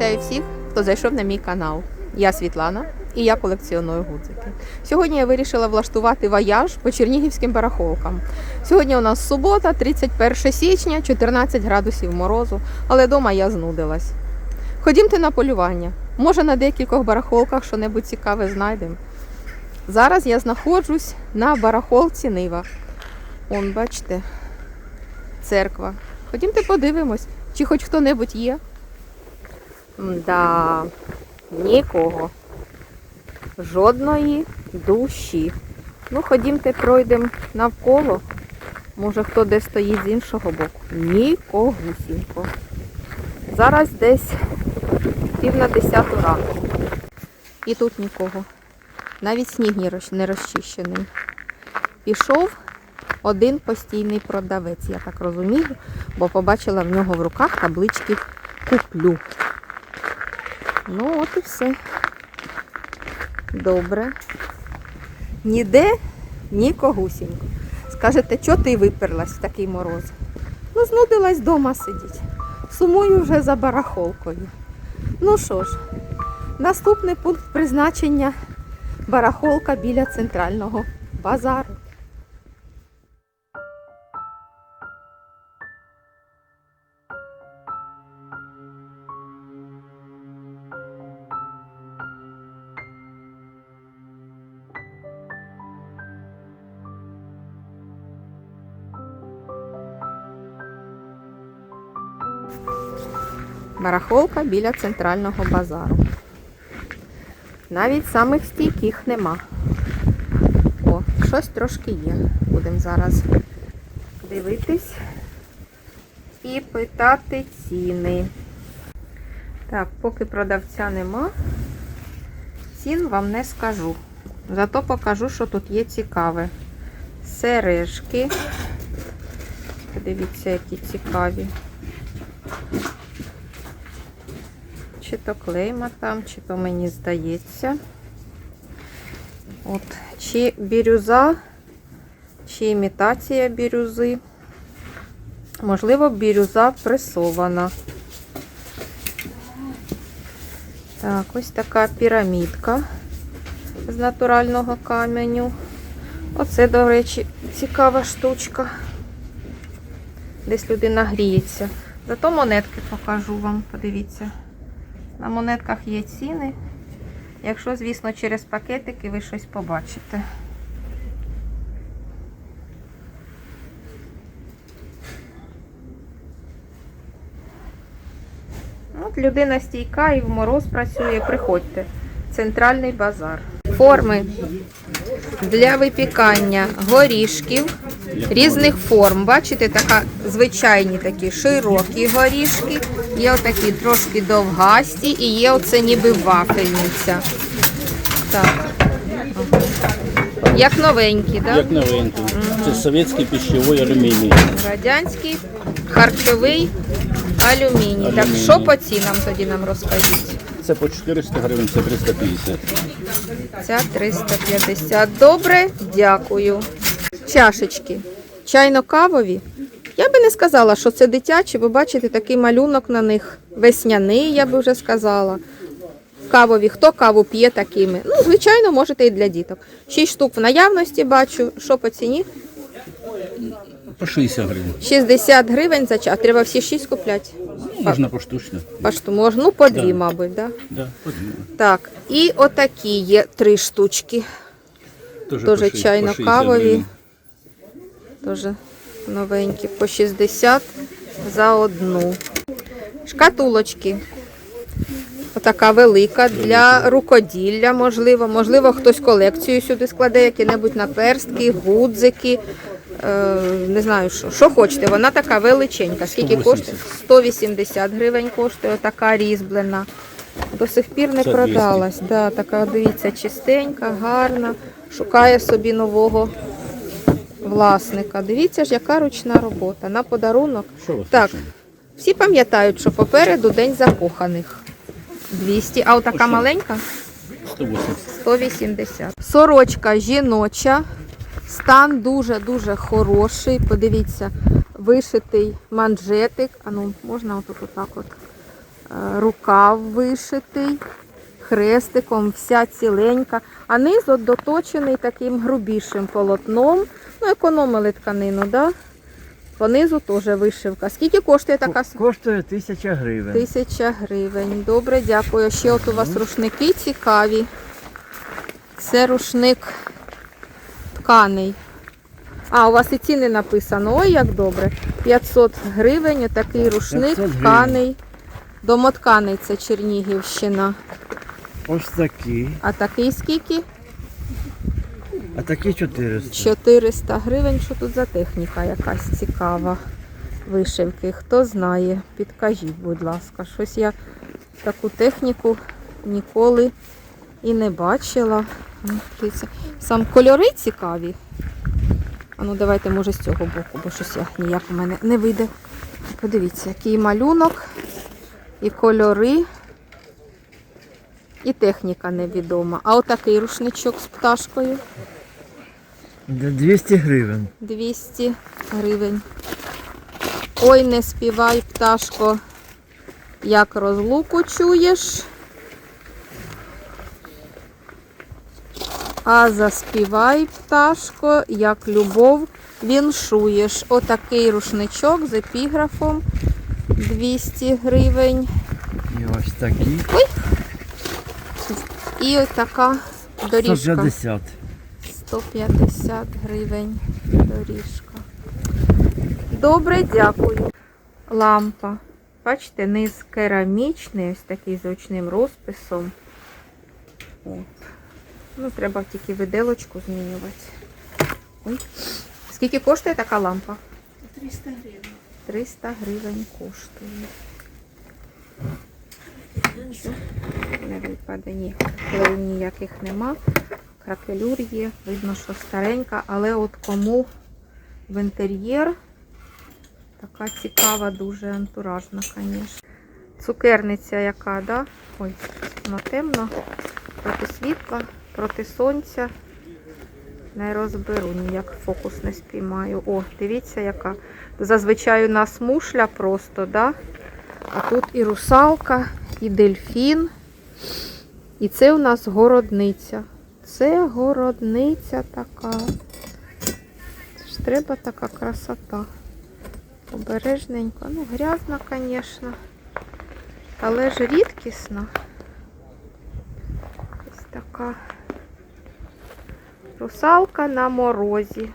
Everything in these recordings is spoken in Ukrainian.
Вітаю всіх, хто зайшов на мій канал. Я Світлана і я колекціоную гудзики. Сьогодні я вирішила влаштувати вояж по чернігівським барахолкам. Сьогодні у нас субота, 31 січня, 14 градусів морозу, але вдома я знудилась. Ходімте на полювання. Може на декількох барахолках що-небудь цікаве знайдемо. Зараз я знаходжусь на барахолці Нива. Он, бачите, церква. Ходімте подивимось, чи хоч хто-небудь є. Да, нікого. Жодної душі. Ну, ходімте, пройдемо навколо. Може, хто де стоїть з іншого боку. Нікогусінько. Зараз десь пів на десяту ранку. І тут нікого. Навіть сніг не розчищений. Пішов один постійний продавець, я так розумію, бо побачила в нього в руках таблички куплю. Ну, от і все. Добре. Ніде нікогусінько. Скажете, чого ти виперлась в такий мороз? Ну, знудилась вдома сидіть. Сумую вже за барахолкою. Ну що ж, наступний пункт призначення барахолка біля центрального базару. Барахолка біля центрального базару. Навіть самих стійких нема. О, щось трошки є. Будемо зараз дивитись і питати ціни. Так, поки продавця нема, цін вам не скажу. Зато покажу, що тут є цікаве. Сережки. Подивіться, які цікаві. Чи то клейма там, чи то мені здається. От, чи бірюза, чи імітація бірюзи. Можливо, бірюза пресована. Так, ось така пірамідка з натурального каменю. Оце, до речі, цікава штучка. Десь людина гріється. Зато монетки покажу вам, подивіться. На монетках є ціни. Якщо, звісно, через пакетики ви щось побачите. От людина стійка і в мороз працює. Приходьте. Центральний базар. Форми для випікання горішків різних форм. Бачите, така звичайні такі широкі горішки, є отакі трошки довгасті і є оце ніби вафельниця. Так. Як новенькі, так? Як новинки. Це совєтський пищевий алюміній. Радянський харчовий алюміній. Так, Алюміній. що по цінам тоді нам розкажіть? Це по 400 гривень, це 350. Ця 350. Добре, дякую. Чашечки. Чайно-кавові. Я би не сказала, що це дитячі, бо бачите, такий малюнок на них. Весняний, я би вже сказала. Кавові. Хто каву п'є такими? Ну, звичайно, можете і для діток. Шість штук в наявності бачу. Що по ціні? По 60 гривень. 60 гривень за чай. А треба всі шість купляти. Можна поштучно. Пашту можна, ну по дві, Да. мабуть, да? Да, подивимо. Так, і отакі є три штучки. Тоже Тоже ши- по 60 чайно-кавові. гривень. Тоже новенькі, по 60 за одну. Шкатулочки. Отака велика для рукоділля, можливо. Можливо, хтось колекцію сюди складе, які-небудь наперстки, гудзики. Е, не знаю, що. Що хочете. Вона така величенька. Скільки 180. коштує? 180 гривень коштує, така різьблена. До сих пір не продалась. Да, така, дивіться, чистенька, гарна. Шукає собі нового власника. Дивіться ж, яка ручна робота. На подарунок. Що Так, всі пам'ятають, що попереду день закоханих. 200, а отака Ось. маленька 180. 180. Сорочка жіноча. Стан дуже-дуже хороший. Подивіться, вишитий манжетик. А ну, можна отак от. Е, Рукав вишитий, хрестиком, вся ціленька, а низ от доточений таким грубішим полотном. Ну, економили тканину, да? Понизу теж вишивка. Скільки коштує така Коштує тисяча гривень. Тисяча гривень. Добре, дякую. Ще от у вас рушники цікаві. Це рушник тканий. А, у вас і ціни написано. Ой, як добре. 500 гривень, отакий рушник 500 гривень. тканий. Домотканий це Чернігівщина. Ось такі. А такий скільки? А такі 400. 400 гривень. Що тут за техніка якась цікава вишивки? Хто знає, підкажіть, будь ласка. Щось я таку техніку ніколи і не бачила. Ну. Сам кольори цікаві. А ну давайте, може, з цього боку, бо щось я ніяк у мене не вийде. Подивіться, який малюнок, і кольори, і техніка невідома. А отакий рушничок з пташкою. 200 гривень. 200 гривень. Ой, не співай, пташко, як розлуку чуєш. А заспівай, пташко, як любов віншуєш. Отакий рушничок з епіграфом 200 гривень. І ось такі. І ось така доріжка. 150. 150 гривень доріжка. Добре, дякую. Лампа. Бачите, низ керамічний, ось такий з ручним розписом. От. Ну, треба тільки виделочку змінювати. Ой. Скільки коштує така лампа? 300 гривень. 300 гривень коштує. Не випаде ні. Ніяких нема. Кракелюр є, видно, що старенька, але от кому в інтер'єр така цікава, дуже антуражна, звісно. Цукерниця яка, да? Ой, воно темно, проти світла, проти сонця. Не розберу, ніяк фокус не спіймаю. О, дивіться, яка. Зазвичай у нас мушля просто, да? А тут і русалка, і дельфін. І це у нас городниця. Це городниця така. Ж треба така красота. Обережненько. Ну, грязна, звісно. Але ж рідкісна. Ось така русалка на морозі.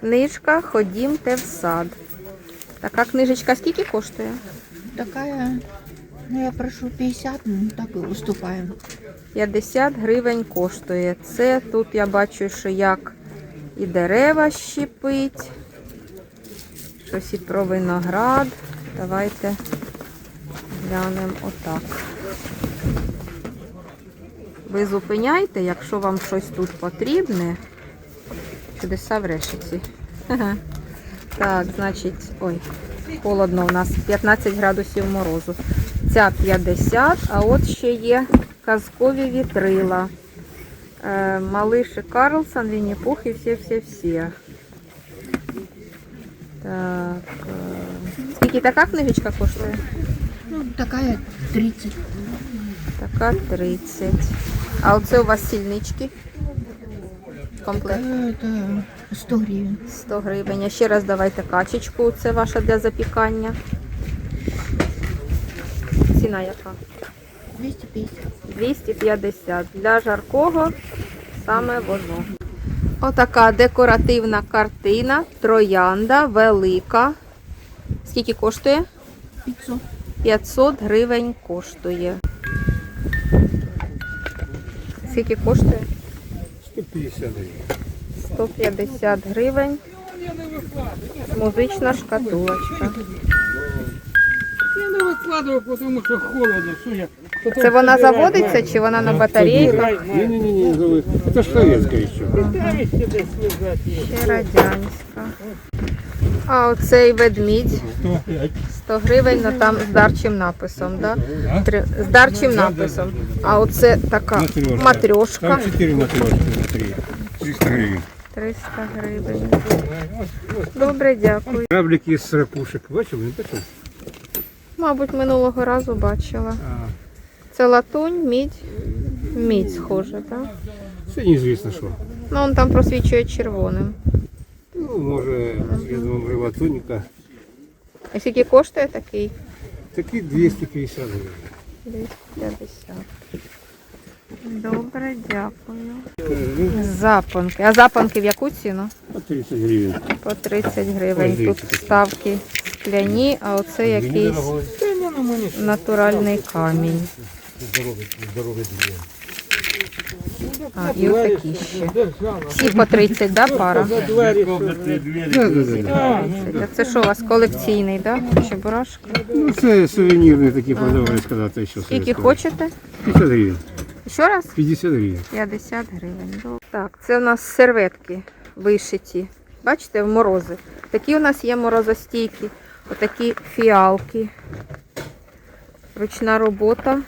Книжка Ходімте в сад. Така книжечка скільки коштує? Такая, ну я прошу 50, ну так и уступаем. 50 гривень коштує. Це тут я бачу, що як і дерева щепить, щось і про виноград. Давайте глянемо отак. Ви зупиняйте, якщо вам щось тут потрібне. Чудеса в решеті. Ха-ха. Так, значить, ой, холодно у нас 15 градусів морозу. Ця 50, а от ще є казкові вітрила. Е, Малиш і Карлсон, Вінні Пух і всі-всі-всі. Так. е, Скільки така книжечка коштує? Ну, такая 30. Така 30. А оце у вас сільнички? Комплект. Это 100 гривен. 100 гривень. А ще раз давайте качечку. Це ваша для запікання. Ціна яка? 250. 250. Для жаркого саме воно. Отака декоративна картина. Троянда велика. Скільки коштує? 500. 500 гривень коштує. Скільки коштує? 150 гривень. 150 гривень. Музична шкатулочка. Я не викладаю, тому що холодно. Що я? Це вона заводиться чи вона на батарейках? Ні, ні, ні, ні, це ж совєтська ще. Ще радянська. А оцей ведмідь 100 гривень, ну там з дарчим написом, да? Три- З дарчим написом. А оце така матрьошка. Там 4 матрешки внутри. 300 гривень. 300 гривень. Добре, дякую. Кораблики з ракушек. Бачив, не бачив? Мабуть, минулого разу бачила. А, Це латунь, мідь. Мідь схоже, так? це неізвісно що. Ну, он там просвічує червоним. Ну, може, я думаю, може, латуніка. А скільки коштує такий? Такі 250 гривень. 250. Добре, дякую. Запанки. А запанки в яку ціну? По 30 гривень. По 30 гривень. Тут вставки скляні, а оце якийсь натуральний камінь. А, і отакі ще. Всі по 30, да, пара? 30. А це що у вас колекційний, да? Чебурашка? Ну, це сувенірні такі продавали сказати, що Скільки хочете? 50 гривень. Ще раз? 50 гривень. 50 гривень. Так, це у нас серветки вишиті. Бачите, в морози. Такі у нас є морозостійкі. Отакі фіалки. Ручна робота.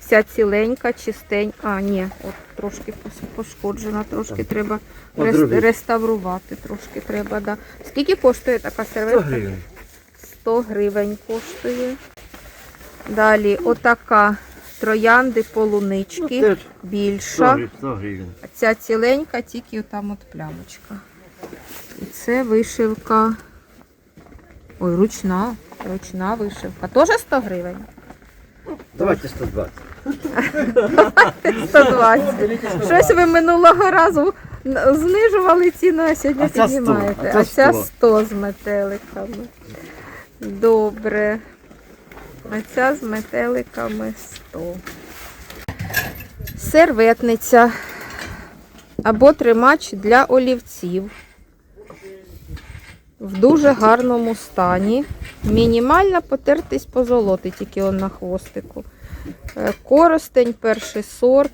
Вся ціленька, чистенька. А, ні, от трошки пошкоджена, трошки треба рес- реставрувати. Трошки треба, да. Скільки коштує така 100 гривень. 100 гривень коштує. Далі отака троянди полунички. Ну, більша. 100 гривень. Ця ціленька, тільки там от плямочка. І це вишивка. Ой, ручна. Ручна вишивка. Теж 100 гривень? Давайте 120. 120. Щось ви минулого разу знижували ціну, а сьогодні А ця 100, піднімаєте. а ця ця 100. 100 з метеликами. Добре. А ця з метеликами 100. Серветниця або тримач для олівців. В дуже гарному стані. Мінімальна потертість позолоти, тільки он на хвостику. Е, Коростень, перший сорт,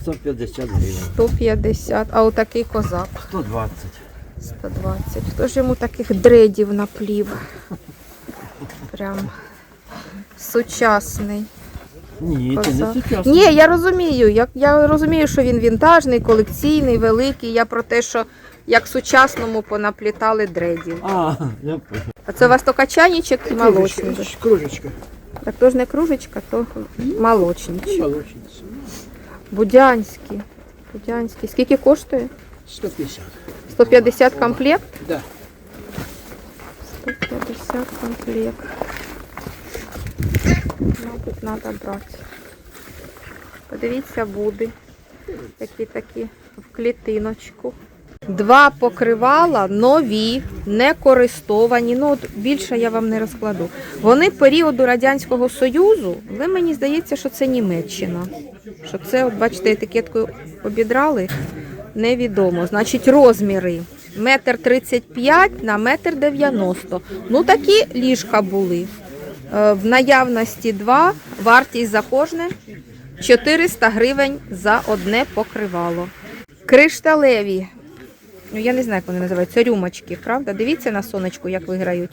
150 гривень. 150, а отакий козак 120. 120. Хто ж йому таких дредів наплів? Прям сучасний. Ні, це не. Ні, я розумію. Я, я розумію, що він вінтажний, колекційний, великий. Я про те, що як сучасному понаплітали дредів. А, я. А це у вас то качанічок і молочничок. Кружечка. Так то ж не кружечка, то молочничок. Молочниця. Будянський. Будянський. Скільки коштує? 150. 150 комплект? Да. 150 комплект. Мабуть, треба брати. Подивіться, буди. Такі такі в клітиночку. Два покривала нові, не користовані. Ну, от більше я вам не розкладу. Вони періоду Радянського Союзу, але мені здається, що це Німеччина. Що це, от бачите, етикеткою обідрали. Невідомо. Значить, розміри. Метр 35 на метр 90. Ну, такі ліжка були. Е, В наявності два. Вартість за кожне 400 гривень за одне покривало. Кришталеві. Ну, я не знаю, як вони називаються. Рюмочки, правда? Дивіться на сонечку, як виграють.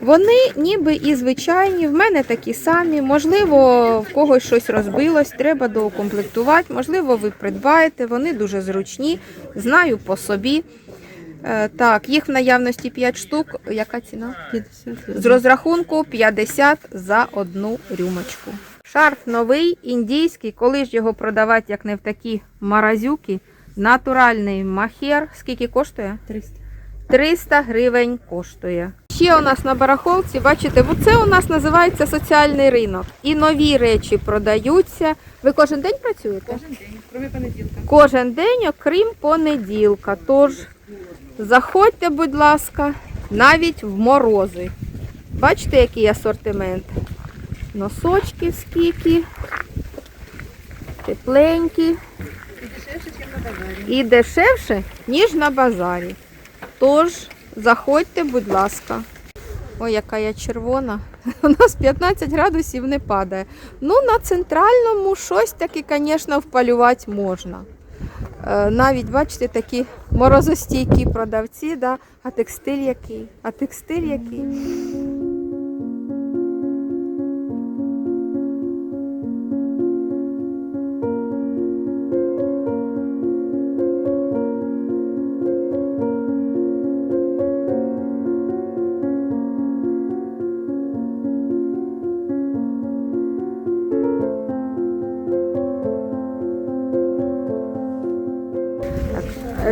Вони ніби і звичайні, в мене такі самі. Можливо, в когось щось розбилось, треба доукомплектувати. Можливо, ви придбаєте. Вони дуже зручні, знаю по собі. Е, Так, їх в наявності 5 штук. Яка ціна? 50. З розрахунку 50 за одну рюмочку. Шарф новий, індійський. Коли ж його продавати, як не в такі маразюки. Натуральний махер. Скільки коштує? 300. 300 гривень коштує. Ще у нас на барахолці, бачите, це у нас називається соціальний ринок. І нові речі продаються. Ви кожен день працюєте? Кожен день, крім понеділка. Кожен день, окрім понеділка. Тож заходьте, будь ласка, навіть в морози. Бачите, який асортимент? Носочки скільки. Тепленькі. І дешевше, ніж на базарі. Тож, заходьте, будь ласка. Ой, яка я червона. У нас 15 градусів не падає. Ну, на центральному щось таки, звісно, впалювати можна. Е, Навіть, бачите, такі морозостійкі продавці, да? а текстиль який? А текстиль який?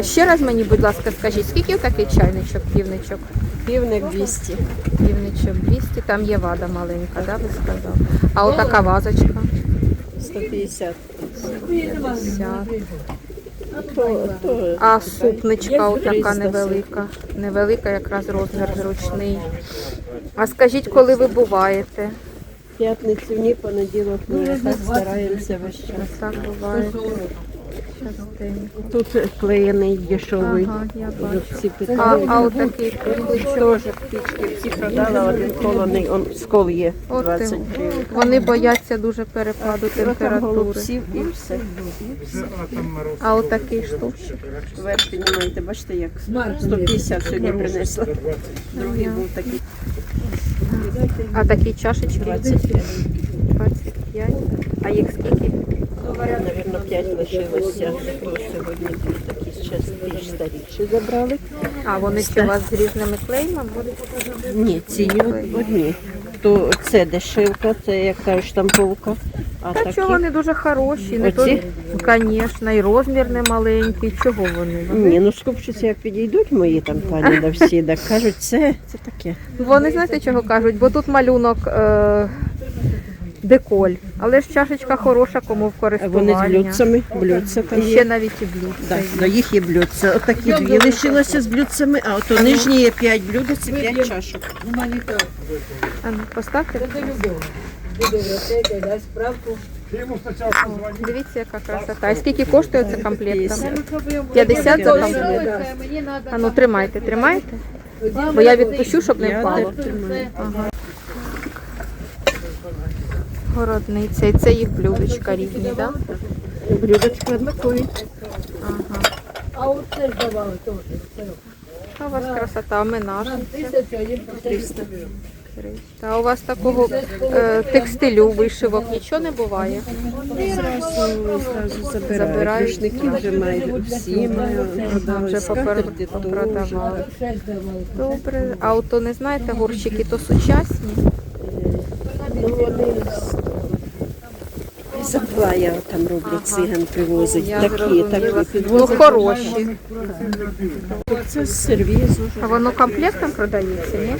Ще раз мені, будь ласка, скажіть, скільки такий чайничок, півничок? Півник 200. Півничок 200, там є вада маленька, да, ви сказали? А отака вазочка? 150. 50. То, то А супничка отака невелика. Невелика якраз розмір зручний. А скажіть, коли ви буваєте? п'ятницю, ні, понеділок, ми так стараємося весь час. Так буваєте. Частенько. Тут клеєний дешевий. Ага, я бачу. всі А, а отакий кухличок. Теж птички всі продала, один колоний, он скол є От 20 ти. гривень. Вони бояться дуже перепаду температури. голубців і все. А отакий штовчик. Верхи не маєте, бачите, як 150 сьогодні принесла. Другий був такий А такі чашечки 25. 25. А їх скільки? Навірно, 5 лишилося. То сьогодні дві такі ще більш старіші забрали. А вони чи у вас з різними клеймами? Ні, ці од- одні. То це дешевка, це як кажуть штамповка. А Та такі чого вони дуже хороші, не то, Оці? звісно, і розмір не маленький. Чого вони? Вони, ні, ну скупчуться, як підійдуть мої там пані да всі, так кажуть, це, це таке. вони знаєте, чого кажуть? Бо тут малюнок е- деколь, але ж чашечка хороша, кому в А вони з блюдцями, блюдця там І ще навіть і блюдце. Да, є. до їх є блюдця. Отакі дві лишилося з блюдцями, а ото нижні є 5 блюдець і 5 чашок. А ну, поставте. Дивіться, яка красота. І скільки коштує це комплект? там? 50 за комплект? А ну тримайте, тримайте. Бо я відпущу, щоб не впало. Ага. Городниця. І це їх блюдечка різні, так? Да? Блюдечко однакові. Ага. А у вас красота, а минаж. 300. А у вас такого е, текстилю, вишивок нічого не буває? Зразу, зразу забирають. Вже майже всі ми. Вже попер... Теж. попродавали. Добре. А ото не знаєте, горщики то сучасні? Ну, вони з- із Аплая там роблять, циган привозить. Я Такі, зрозуміла. такі Ну, підвозять. хороші. Це з сервізу. А воно комплектом продається, ні?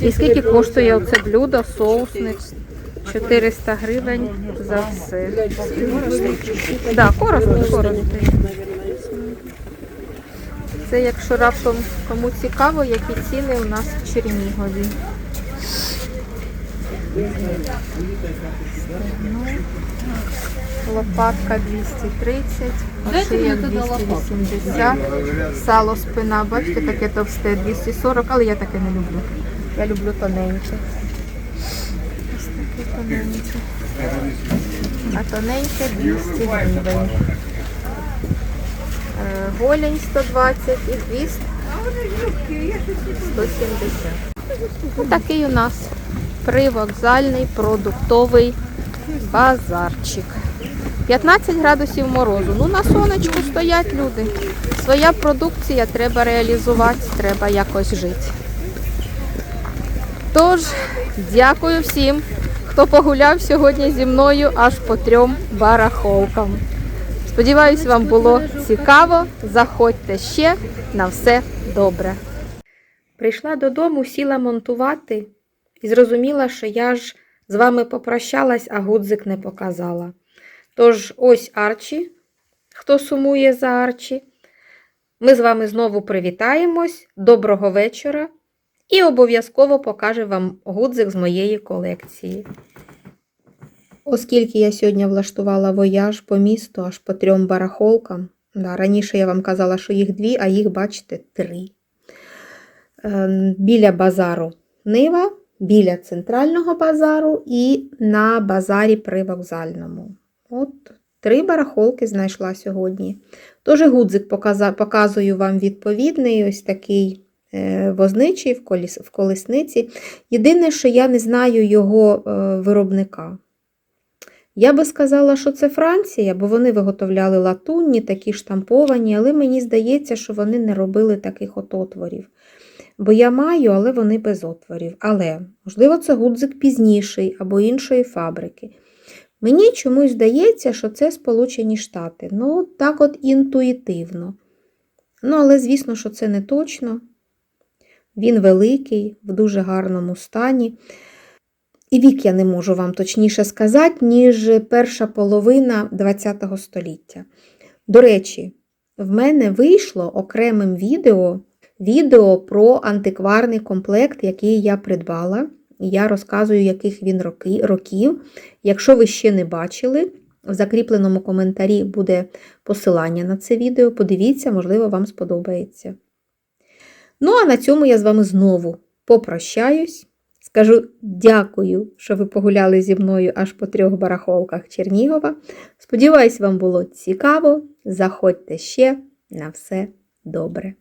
І скільки коштує оце блюдо, соусник? 400 гривень за все. Да, коростень, коростень. Це якщо раптом кому цікаво, які ціни у нас в Чернігові. Лопатка 230, шия 280, сало спина, бачите, таке товсте 240, але я таке не люблю. Я люблю тоненьке. Ось таке тоненьке. А тоненьке 200 гривень. Е, Голень 120 і хвіст 170. Ну, такий у нас привокзальний продуктовий базарчик. 15 градусів морозу. Ну, на сонечку стоять люди. Своя продукція треба реалізувати, треба якось жити. Тож, дякую всім, хто погуляв сьогодні зі мною аж по трьом барахолкам. Сподіваюсь, вам було цікаво. Заходьте ще на все добре. Прийшла додому, сіла монтувати і зрозуміла, що я ж з вами попрощалась, а гудзик не показала. Тож ось Арчі, хто сумує за Арчі. Ми з вами знову привітаємось. Доброго вечора. І обов'язково покажу вам гудзик з моєї колекції. Оскільки я сьогодні влаштувала вояж по місту аж по трьом барахолкам. Да, раніше я вам казала, що їх дві, а їх, бачите, три. Е, Біля базару Нива, біля центрального базару і на базарі привокзальному. От три барахолки знайшла сьогодні. Тож гудзик показую вам відповідний, ось такий е, возничий в, колесниці. Єдине, що я не знаю його е, виробника. Я би сказала, що це Франція, бо вони виготовляли латунні, такі штамповані, але мені здається, що вони не робили таких от отворів. Бо я маю, але вони без отворів. Але, можливо, це гудзик пізніший або іншої фабрики. Мені чомусь здається, що це Сполучені Штати. Ну, так от інтуїтивно. Ну, але звісно, що це не точно. Він великий, в дуже гарному стані. І вік я не можу вам точніше сказати, ніж перша половина ХХ століття. До речі, в мене вийшло окремим відео, відео про антикварний комплект, який я придбала. Я розказую, яких він років. Якщо ви ще не бачили, в закріпленому коментарі буде посилання на це відео. Подивіться, можливо, вам сподобається. Ну, а на цьому я з вами знову попрощаюсь. Скажу дякую, що ви погуляли зі мною аж по трьох барахолках Чернігова. Сподіваюсь, вам було цікаво. Заходьте ще на все добре.